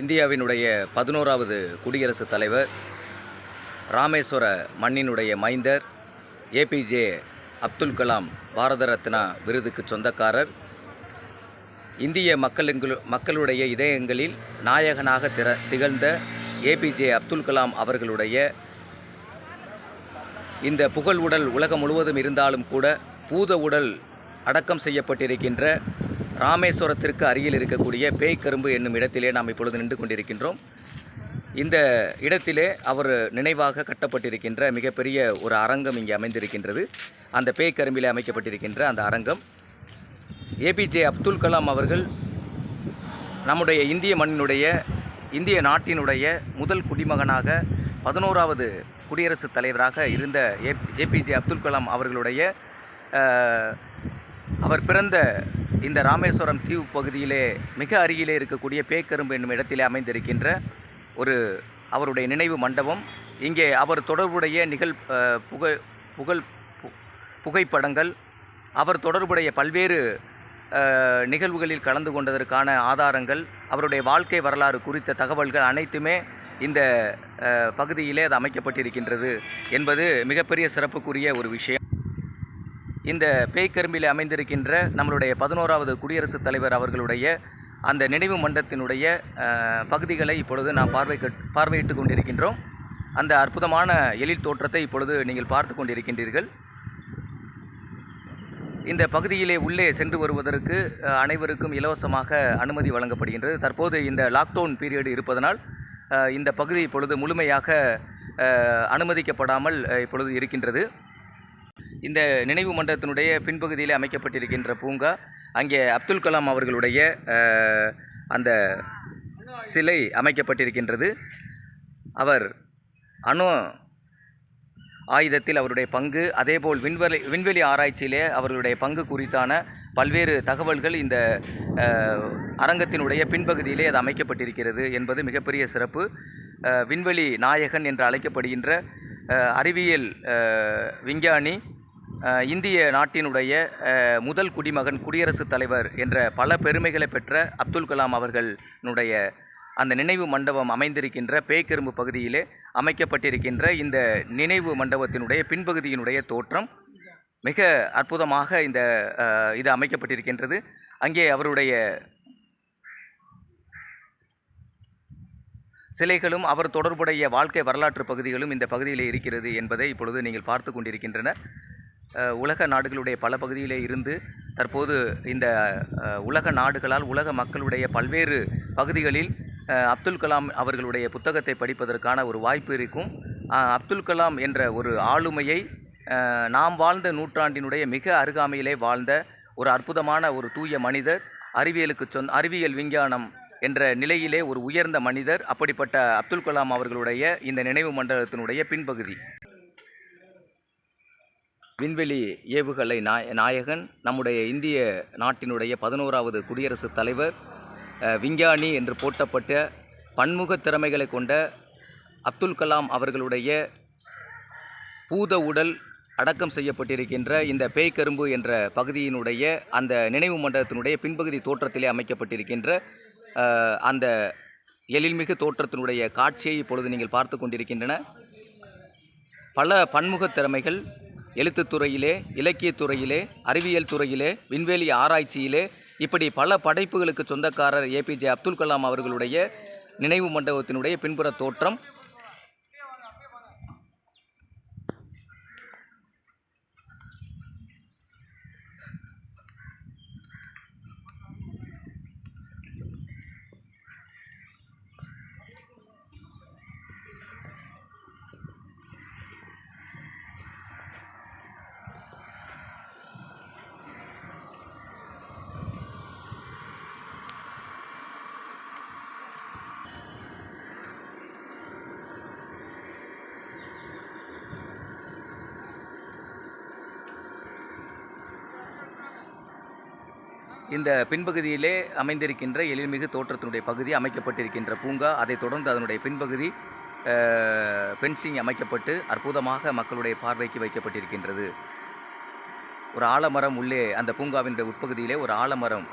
இந்தியாவினுடைய பதினோராவது குடியரசுத் தலைவர் ராமேஸ்வர மண்ணினுடைய மைந்தர் ஏபிஜே அப்துல் கலாம் பாரத ரத்னா விருதுக்கு சொந்தக்காரர். இந்திய மக்களுங்கள் மக்களுடைய இதயங்களில் நாயகனாக திற திகழ்ந்த ஏபிஜே அப்துல் கலாம் அவர்களுடைய இந்த புகழ் உடல் உலகம் முழுவதும் இருந்தாலும் கூட பூத உடல் அடக்கம் செய்யப்பட்டிருக்கின்ற ராமேஸ்வரத்திற்கு அருகில் இருக்கக்கூடிய பேய்க்கரும்பு என்னும் இடத்திலே நாம் இப்பொழுது நின்று கொண்டிருக்கின்றோம். இந்த இடத்திலே அவர் நினைவாக கட்டப்பட்டிருக்கின்ற மிகப்பெரிய ஒரு அரங்கம் இங்கே அமைந்திருக்கின்றது. அந்த பேய்க்கரும்பிலே அமைக்கப்பட்டிருக்கின்ற அந்த அரங்கம். ஏபிஜே அப்துல் கலாம் அவர்கள் நம்முடைய இந்திய மண்ணினுடைய இந்திய நாட்டினுடைய முதல் குடிமகனாக பதினோராவது குடியரசுத் தலைவராக இருந்த ஏபிஜே அப்துல் கலாம் அவர்களுடைய அவர் பிறந்த இந்த ராமேஸ்வரம் தீவு பகுதியிலே மிக அருகிலே இருக்கக்கூடிய பேக்கரும்பு என்னும் இடத்திலே அமைந்திருக்கின்ற ஒரு அவருடைய நினைவு மண்டபம். இங்கே அவர் தொடர்புடைய நிகழ் அஹ், புகழ் புகழ் பு- புகைப்படங்கள் அவர் தொடர்புடைய பல்வேறு நிகழ்வுகளில் கலந்து கொண்டதற்கான ஆதாரங்கள் அவருடைய வாழ்க்கை வரலாறு குறித்த தகவல்கள் அனைத்துமே இந்த பகுதியிலே அது அமைக்கப்பட்டிருக்கின்றது என்பது மிகப்பெரிய சிறப்புக்குரிய ஒரு விஷயம். இந்த பேய்க்கரும்பில் அமைந்திருக்கின்ற நம்மளுடைய பதினோராவது குடியரசுத் தலைவர் அவர்களுடைய அந்த நினைவு மண்டத்தினுடைய பகுதிகளை இப்பொழுது நாம் பார்வை பார்வையிட்டு கொண்டிருக்கின்றோம். அந்த அற்புதமான எழில் தோற்றத்தை இப்பொழுது நீங்கள் பார்த்து கொண்டிருக்கின்றீர்கள். இந்த பகுதியிலே உள்ளே சென்று வருவதற்கு அனைவருக்கும் இலவசமாக அனுமதி வழங்கப்படுகின்றது. தற்போது இந்த லாக்டவுன் பீரியட் இருப்பதனால் இந்த பகுதி இப்பொழுது முழுமையாக அனுமதிக்கப்படாமல் இப்பொழுது இருக்கின்றது. இந்த நினைவு மண்டபத்தினுடைய பின்பகுதியிலே அமைக்கப்பட்டிருக்கின்ற பூங்கா அங்கே அப்துல் கலாம் அவர்களுடைய அந்த சிலை அமைக்கப்பட்டிருக்கின்றது. அவர் அணு ஆயுதத்தில் அவருடைய பங்கு அதேபோல் விண்வெளி விண்வெளி ஆராய்ச்சியிலே அவர்களுடைய பங்கு குறித்தான பல்வேறு தகவல்கள் இந்த அரங்கத்தினுடைய பின்பகுதியிலே அது அமைக்கப்பட்டிருக்கிறது என்பது மிகப்பெரிய சிறப்பு. விண்வெளி நாயகன் என்று அழைக்கப்படுகின்ற அறிவியல் விஞ்ஞானி இந்திய நாட்டினுடைய முதல் குடிமகன் குடியரசுத் தலைவர் என்ற பல பெருமைகளை பெற்ற அப்துல் கலாம் அவர்களுடைய அந்த நினைவு மண்டபம் அமைந்திருக்கின்ற பேய்கரும்பு பகுதியிலே அமைக்கப்பட்டிருக்கின்ற இந்த நினைவு மண்டபத்தினுடைய பின்பகுதியினுடைய தோற்றம் மிக அற்புதமாக இந்த இது அமைக்கப்பட்டிருக்கின்றது. அங்கே அவருடைய சிலைகளும் அவர் தொடர்புடைய வாழ்க்கை வரலாற்று பகுதிகளும் இந்த பகுதியில் இருக்கிறது என்பதை இப்பொழுது நீங்கள் பார்த்து கொண்டிருக்கின்றன உலக நாடுகளுடைய பல பகுதியிலே இருந்து தற்போது இந்த உலக நாடுகளால் உலக மக்களுடைய பல்வேறு பகுதிகளில் அப்துல் கலாம் அவர்களுடைய புத்தகத்தை படிப்பதற்கான ஒரு வாய்ப்பு இருக்கும். அப்துல் கலாம் என்ற ஒரு ஆளுமையை நாம் வாழ்ந்த நூற்றாண்டினுடைய மிக அருகாமையிலே வாழ்ந்த ஒரு அற்புதமான ஒரு தூய மனிதர் அறிவியலுக்கு சொந்த அறிவியல் விஞ்ஞானம் என்ற நிலையிலே ஒரு உயர்ந்த மனிதர் அப்படிப்பட்ட அப்துல் கலாம் அவர்களுடைய இந்த நினைவு மண்டலத்தினுடைய பின்பகுதி. விண்வெளி ஏவுகலை நாய நாயகன் நம்முடைய இந்திய நாட்டினுடைய பதினோராவது குடியரசுத் தலைவர் விஞ்ஞானி என்று போட்டப்பட்ட பன்முக திறமைகளை கொண்ட அப்துல் கலாம் அவர்களுடைய பூத உடல் அடக்கம் செய்யப்பட்டிருக்கின்ற இந்த பேய்க்கரும்பு என்ற பகுதியினுடைய அந்த நினைவு மண்டபத்தினுடைய பின்பகுதி தோற்றத்திலே அமைக்கப்பட்டிருக்கின்ற அந்த எழில்மிகு தோற்றத்தினுடைய காட்சியை இப்பொழுது நீங்கள் பார்த்து கொண்டிருக்கின்றன. பல பன்முக திறமைகள் எழுத்துத்துறையிலே இலக்கியத்துறையிலே அறிவியல் துறையிலே விண்வெளி ஆராய்ச்சியிலே இப்படி பல படைப்புகளுக்கு சொந்தக்காரர் ஏபிஜே அப்துல் கலாம் அவர்களுடைய நினைவு மண்டபத்தினுடைய பின்புற தோற்றம் இந்த பின்பகுதியிலே அமைந்திருக்கின்ற எழில்மிகு தோற்றத்தினுடைய பகுதி அமைக்கப்பட்டிருக்கின்ற பூங்கா அதைத் தொடர்ந்து அதனுடைய பின்பகுதி ஃபென்சிங் அமைக்கப்பட்டு அற்புதமாக மக்களுடைய பார்வைக்கு வைக்கப்பட்டிருக்கின்றது. ஒரு ஆலமரம் உள்ளே அந்த பூங்காவினுடைய உட்பகுதியிலே ஒரு ஆலமரம்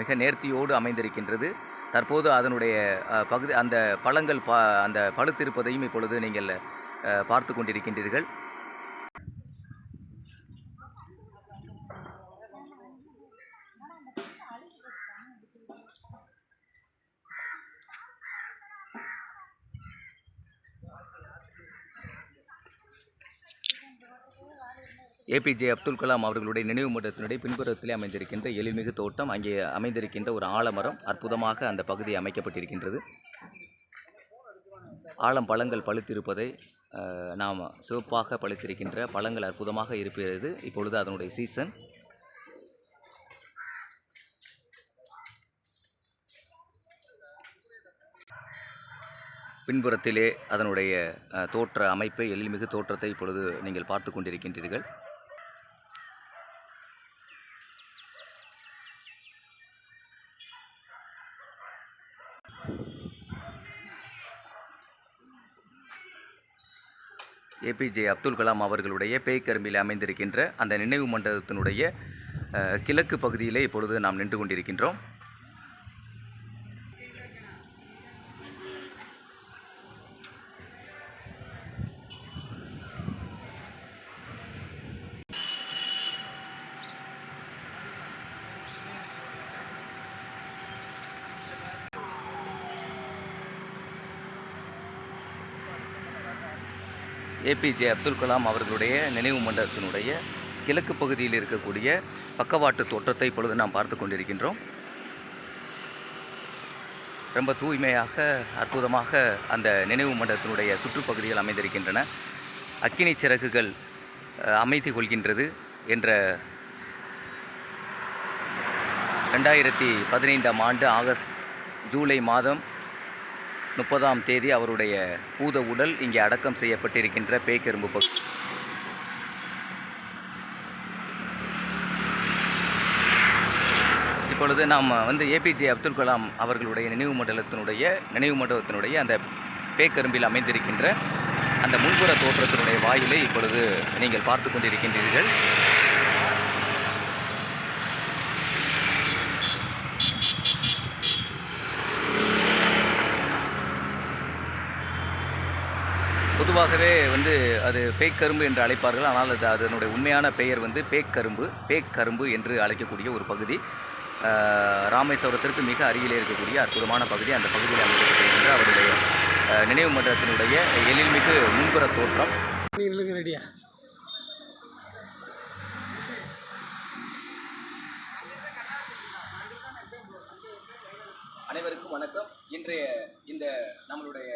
மிக நேர்த்தியோடு அமைந்திருக்கின்றது. தற்போது அதனுடைய பகுதி அந்த பழங்கள் பா அந்த பழுத்திருப்பதையும் இப்பொழுது நீங்கள் பார்த்து கொண்டிருக்கின்றீர்கள். ஏபிஜே அப்துல் கலாம் அவர்களுடைய நினைவு மன்றத்தினுடைய பின்புறத்திலே அமைந்திருக்கின்ற எழில்மிகு தோட்டம் அங்கே அமைந்திருக்கின்ற ஒரு ஆலமரம் அற்புதமாக அந்த பகுதி அமைக்கப்பட்டிருக்கின்றது. ஆலம் பழங்கள் பழுத்திருப்பதை நாம் சிவப்பாக பழுத்திருக்கின்ற பழங்கள் அற்புதமாக இருப்பது இப்பொழுது அதனுடைய சீசன் பின்புறத்திலே அதனுடைய தோற்ற அமைப்பை எழில்மிகு தோற்றத்தை இப்பொழுது நீங்கள் பார்த்து கொண்டிருக்கின்றீர்கள். ஏபிஜே அப்துல் கலாம் அவர்களுடைய பேய்க்கரும்பில் அமைந்திருக்கின்ற அந்த நினைவு மண்டபத்தினுடைய கிழக்கு பகுதியிலே இப்பொழுது நாம் நின்று கொண்டிருக்கின்றோம். ஏபிஜே அப்துல் கலாம் அவர்களுடைய நினைவு மண்டபத்தினுடைய கிழக்கு பகுதியில் இருக்கக்கூடிய பக்கவாட்டு தோற்றத்தை இப்பொழுது நாம் பார்த்து கொண்டிருக்கின்றோம். ரொம்ப தூய்மையாக அற்புதமாக அந்த நினைவு மண்டபத்தினுடைய சுற்றுப்பகுதிகள் அமைந்திருக்கின்றன. அக்கினி சிறகுகள் அமைத்து கொள்கின்றது என்ற ரெண்டாயிரத்தி பதினைந்தாம் ஆண்டு ஆகஸ்ட் ஜூலை மாதம் முப்பதாம் தேதி அவருடைய பூத உடல் இங்கே அடக்கம் செய்யப்பட்டிருக்கின்ற பேக்கெரும்பு பகுதி இப்பொழுது நாம் வந்து ஏபிஜே அப்துல் கலாம் அவர்களுடைய நினைவு மண்டலத்தினுடைய நினைவு மண்டபத்தினுடைய அந்த பேக்கரும்பில் அமைந்திருக்கின்ற அந்த முன்புற தோற்றத்தினுடைய வாயிலை இப்பொழுது நீங்கள் பார்த்து கொண்டிருக்கின்றீர்கள். பொதுவாகவே வந்து அது பேய்க்கரும்பு என்று அழைப்பார்கள். ஆனால் அது அதனுடைய உண்மையான பெயர் வந்து பேய்க்கரும்பு பேய்க்கரும்பு என்று அழைக்கக்கூடிய ஒரு பகுதி. ராமேஸ்வரத்திற்கு மிக அருகிலே இருக்கக்கூடிய அற்புதமான பகுதி. அந்த பகுதியில் அமைக்கப்பட்டிருக்கின்ற அவருடைய நினைவு மண்டலத்தினுடைய எழில்மிகு முன்புற தோற்றம். ரெடியா? அனைவருக்கும் வணக்கம். இன்றைய இந்த நம்மளுடைய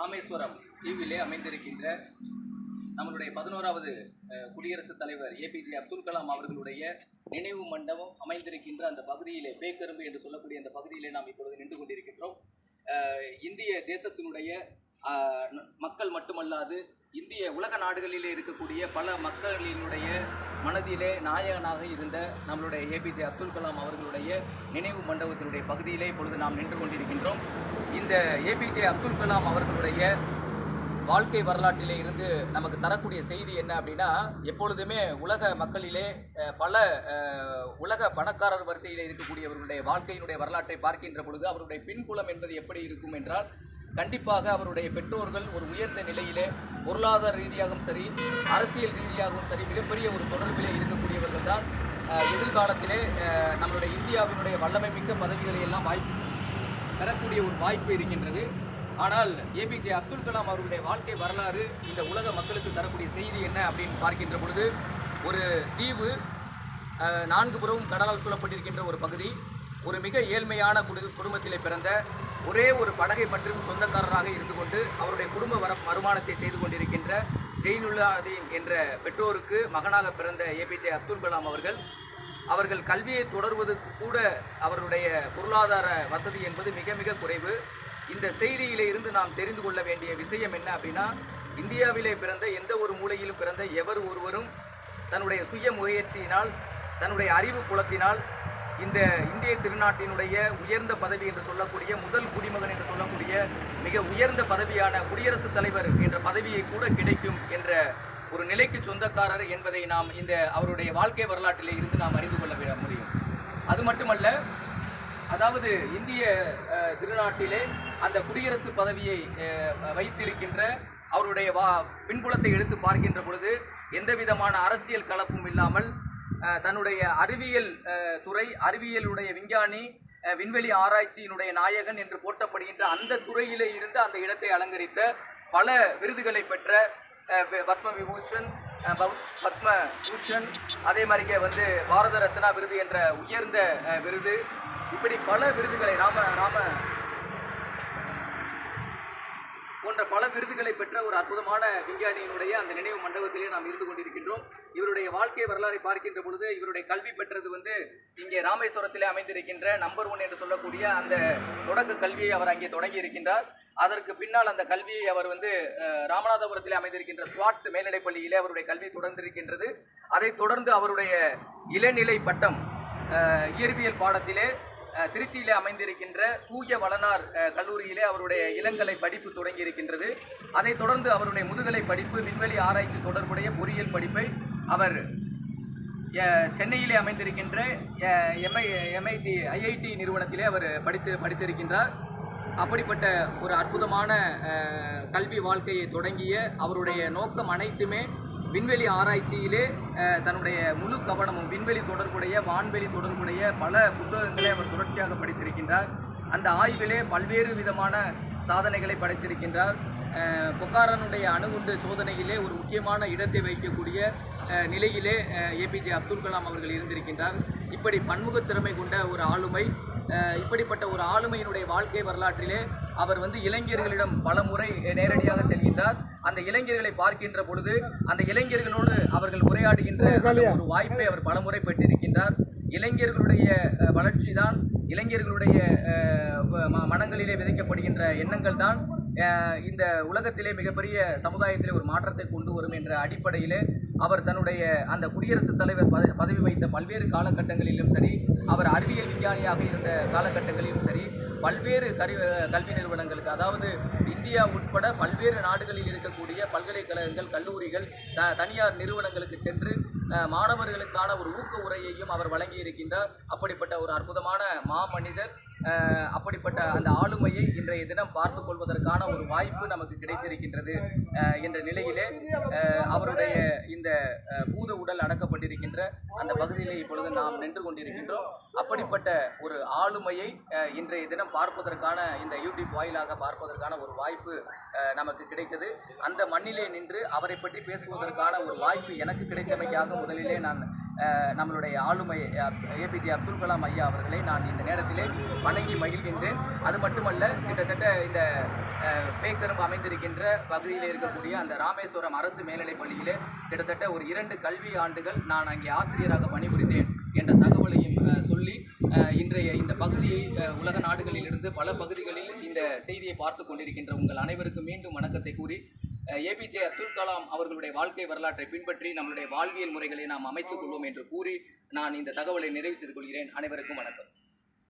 ராமேஸ்வரம் தீவிலே அமைந்திருக்கின்ற நம்மளுடைய பதினோராவது குடியரசுத் தலைவர் ஏபிஜே அப்துல் கலாம் அவர்களுடைய நினைவு மண்டபம் அமைந்திருக்கின்ற அந்த பகுதியிலே பேக்கரும்பு என்று சொல்லக்கூடிய அந்த பகுதியிலே நாம் இப்பொழுது நின்று கொண்டிருக்கின்றோம். இந்திய தேசத்தினுடைய மக்கள் மட்டுமல்லாது இந்திய உலக நாடுகளிலே இருக்கக்கூடிய பல மக்களினுடைய மனதிலே நாயகனாக இருந்த நம்மளுடைய ஏபிஜே அப்துல் கலாம் அவர்களுடைய நினைவு மண்டபத்தினுடைய பகுதியிலே இப்பொழுது நாம் நின்று கொண்டிருக்கின்றோம். இந்த ஏபிஜே அப்துல் கலாம் அவர்களுடைய வாழ்க்கை வரலாற்றிலே இருந்து நமக்கு தரக்கூடிய செய்தி என்ன அப்படின்னா எப்பொழுதுமே உலக மக்களிலே பல உலக பணக்காரர் வரிசையில் இருக்கக்கூடியவர்களுடைய வாழ்க்கையினுடைய வரலாற்றை பார்க்கின்ற பொழுது அவருடைய பின்புலம் என்பது எப்படி இருக்கும் என்றால் கண்டிப்பாக அவருடைய பெற்றோர்கள் ஒரு உயர்ந்த நிலையிலே பொருளாதார ரீதியாகவும் சரி அரசியல் ரீதியாகவும் சரி மிகப்பெரிய ஒரு தொடர்பிலே இருக்கக்கூடியவர்கள் தான் எதிர்காலத்திலே நம்மளுடைய இந்தியாவினுடைய வல்லமை மிக்க பதவிகளை எல்லாம் வாய்ப்பு பெறக்கூடிய ஒரு வாய்ப்பு இருக்கின்றது. ஆனால் ஏபிஜே அப்துல் கலாம் அவருடைய வாழ்க்கை வரலாறு இந்த உலக மக்களுக்கு தரக்கூடிய செய்தி என்ன அப்படின்னு பார்க்கின்ற பொழுது ஒரு தீவு நான்கு புறமும் கடலால் சூழப்பட்டிருக்கின்ற ஒரு பகுதி ஒரு மிக ஏழ்மையான குடு குடும்பத்திலே பிறந்த ஒரே ஒரு படகை மற்றும் சொந்தக்காரராக இருந்து கொண்டு அவருடைய குடும்ப வர வருமானத்தை செய்து கொண்டிருக்கின்ற ஜெயினுல்லாதீன் என்ற பெற்றோருக்கு மகனாக பிறந்த ஏபிஜே அப்துல் கலாம் அவர்கள் அவர்கள் கல்வியை தொடர்வதற்கு கூட அவருடைய பொருளாதார வசதி என்பது மிக மிக குறைவு. இந்த செய்தியிலே இருந்து நாம் தெரிந்து கொள்ள வேண்டிய விஷயம் என்ன அப்படின்னா இந்தியாவிலே பிறந்த எந்த ஒரு மூலையிலும் பிறந்த எவர் ஒருவரும் தன்னுடைய சுய முயற்சியினால் தன்னுடைய அறிவு புலத்தினால் இந்த இந்திய திருநாட்டினுடைய உயர்ந்த பதவி என்று சொல்லக்கூடிய முதல் குடிமகன் என்று சொல்லக்கூடிய மிக உயர்ந்த பதவியான குடியரசுத் தலைவர் என்ற பதவியை கூட கிடைக்கும் என்ற ஒரு நிலைக்கு சொந்தக்காரர் என்பதை நாம் இந்த அவருடைய வாழ்க்கை வரலாற்றிலே இருந்து நாம் அறிந்து கொள்ள முடியும். அது மட்டுமல்ல அதாவது இந்திய திருநாட்டிலே அந்த குடியரசு பதவியை வைத்திருக்கின்ற அவருடைய வா பின்புலத்தை எடுத்து பார்க்கின்ற பொழுது எந்த விதமான அரசியல் கலப்பும் இல்லாமல் தன்னுடைய அறிவியல் துறை அறிவியலுடைய விஞ்ஞானி விண்வெளி ஆராய்ச்சியினுடைய நாயகன் என்று போட்டப்படுகின்ற அந்த துறையிலே இருந்து அந்த இடத்தை அலங்கரித்த பல விருதுகளை பெற்ற பத்ம விபூஷன் பத்ம பூஷன் அதே மாதிரியே வந்து பாரத ரத்னா விருது என்ற உயர்ந்த விருது. இப்படி பல விருதுகளை ராம ராம போன்ற பல விருதுகளை பெற்ற ஒரு அற்புதமான விஞ்ஞானியினுடைய அந்த நினைவு மண்டபத்திலே நாம் இருந்து கொண்டிருக்கின்றோம். இவருடைய வாழ்க்கை வரலாறை பார்க்கின்ற பொழுது இவருடைய கல்வி பெற்றது வந்து இங்கே ராமேஸ்வரத்திலே அமைந்திருக்கின்ற நம்பர் ஒன் என்று சொல்லக்கூடிய அந்த தொடக்க கல்வியை அவர் அங்கே தொடங்கி இருக்கின்றார். அதற்கு பின்னால் அந்த கல்வியை அவர் வந்து ராமநாதபுரத்தில் அமைந்திருக்கின்ற ஸ்வாட்ஸ் மேல்நிலைப் பள்ளியிலே அவருடைய கல்வி தொடர்ந்திருக்கின்றது. அதைத் தொடர்ந்து அவருடைய இளநிலை பட்டம் இயற்பியல் பாடத்திலே திருச்சியிலே அமைந்திருக்கின்ற தூய வளனார் கல்லூரியிலே அவருடைய இளங்கலை படிப்பு தொடங்கி இருக்கின்றது அதைத் தொடர்ந்து அவருடைய முதுகலை படிப்பு விண்வெளி ஆராய்ச்சி தொடர்புடைய பொறியியல் படிப்பை அவர் சென்னையிலே அமைந்திருக்கின்ற எம்ஐ எம்ஐடி ஐஐடி நிறுவனத்திலே அவர் படித்து படித்திருக்கின்றார். அப்படிப்பட்ட ஒரு அற்புதமான கல்வி வாழ்க்கையை தொடங்கிய அவருடைய நோக்கம் அனைத்துமே விண்வெளி ஆராய்ச்சியிலே தன்னுடைய முழு கவனமும் விண்வெளி தொடர்புடைய வான்வெளி தொடர்புடைய பல புத்தகங்களை அவர் தொடர்ச்சியாக படித்திருக்கின்றார். அந்த ஆய்விலே பல்வேறு விதமான சாதனைகளை படைத்திருக்கின்றார். பொக்காரனுடைய அணுகுண்டு சோதனையிலே ஒரு முக்கியமான இடத்தை வைக்கக்கூடிய நிலையிலே ஏபிஜே அப்துல் கலாம் அவர்கள் இருந்திருக்கின்றார். இப்படி பன்முகத் திறமை கொண்ட ஒரு ஆளுமை இப்படிப்பட்ட ஒரு ஆளுமையினுடைய வாழ்க்கை வரலாற்றிலே அவர் வந்து இளைஞர்களிடம் பல முறை நேரடியாக செல்கின்றார். அந்த இளைஞர்களை பார்க்கின்ற பொழுது அந்த இளைஞர்களோடு அவர்கள் உரையாடுகின்ற ஒரு வாய்ப்பை அவர் பலமுறை பெற்றிருக்கின்றார். இளைஞர்களுடைய அஹ், வளர்ச்சிதான் இளைஞர்களுடைய மனங்களிலே விதைக்கப்படுகின்ற எண்ணங்கள் தான் இந்த உலகத்திலே மிகப்பெரிய சமுதாயத்திலே ஒரு மாற்றத்தை கொண்டு வரும் என்ற அடிப்படையிலே அவர் தன்னுடைய அந்த குடியரசுத் தலைவர் பத- பதவி வைத்த பல்வேறு காலகட்டங்களிலும் சரி அவர் அறிவியல் விஞ்ஞானியாக இருந்த காலகட்டங்களிலும் சரி பல்வேறு கரு கல்வி நிறுவனங்களுக்கு அதாவது இந்தியா உட்பட பல்வேறு நாடுகளில் இருக்கக்கூடிய பல்கலைக்கழகங்கள் கல்லூரிகள் த தனியார் நிறுவனங்களுக்கு சென்று மாணவர்களுக்கான ஒரு ஊக்க உரையையும் அவர் வழங்கி இருக்கின்றார் அப்படிப்பட்ட ஒரு அற்புதமான மாமனிதர் அப்படிப்பட்ட அந்த ஆளுமையை இன்றைய தினம் பார்த்து கொள்வதற்கான ஒரு வாய்ப்பு நமக்கு கிடைத்திருக்கின்றது என்ற நிலையிலே அவருடைய இந்த பூத உடல் அடக்கப்பட்டிருக்கின்ற அந்த பகுதியிலே இப்பொழுது நாம் நின்று கொண்டிருக்கின்றோம். அப்படிப்பட்ட ஒரு ஆளுமையை இன்றைய தினம் பார்ப்பதற்கான இந்த யூடியூப் வாயிலாக பார்ப்பதற்கான ஒரு வாய்ப்பு நமக்கு கிடைத்தது. அந்த மண்ணிலே நின்று அவரை பற்றி பேசுவதற்கான ஒரு வாய்ப்பு எனக்கு கிடைத்தமைக்காக முதலிலே நான் நம்மளுடைய ஆளுமை ஏபிஜே அப்துல் கலாம் ஐயா அவர்களை நான் இந்த நேரத்திலே வணங்கி மகிழ்கின்றேன். அது மட்டுமல்ல கிட்டத்தட்ட இந்த அஹ், பேக்கரும்பு அமைந்திருக்கின்ற பகுதியில் இருக்கக்கூடிய அந்த ராமேஸ்வரம் அரசு மேல்நிலைப் பள்ளியிலே கிட்டத்தட்ட ஒரு இரண்டு கல்வி ஆண்டுகள் நான் அங்கே ஆசிரியராக பணிபுரிந்தேன் என்ற தகவலையும் சொல்லி இன்றைய இந்த பகுதியை உலக நாடுகளிலிருந்து பல பகுதிகளில் இந்த செய்தியை பார்த்து கொண்டிருக்கின்ற உங்கள் அனைவருக்கும் மீண்டும் வணக்கத்தை கூறி ஏபிஜே அப்துல் கலாம் அவர்களுடைய வாழ்க்கை வரலாற்றை பின்பற்றி நம்மளுடைய வாழ்வியல் முறைகளை நாம் அமைத்துக் கொள்வோம் என்று கூறி நான் இந்த தகவலை நிறைவு செய்து கொள்கிறேன். அனைவருக்கும் வணக்கம்.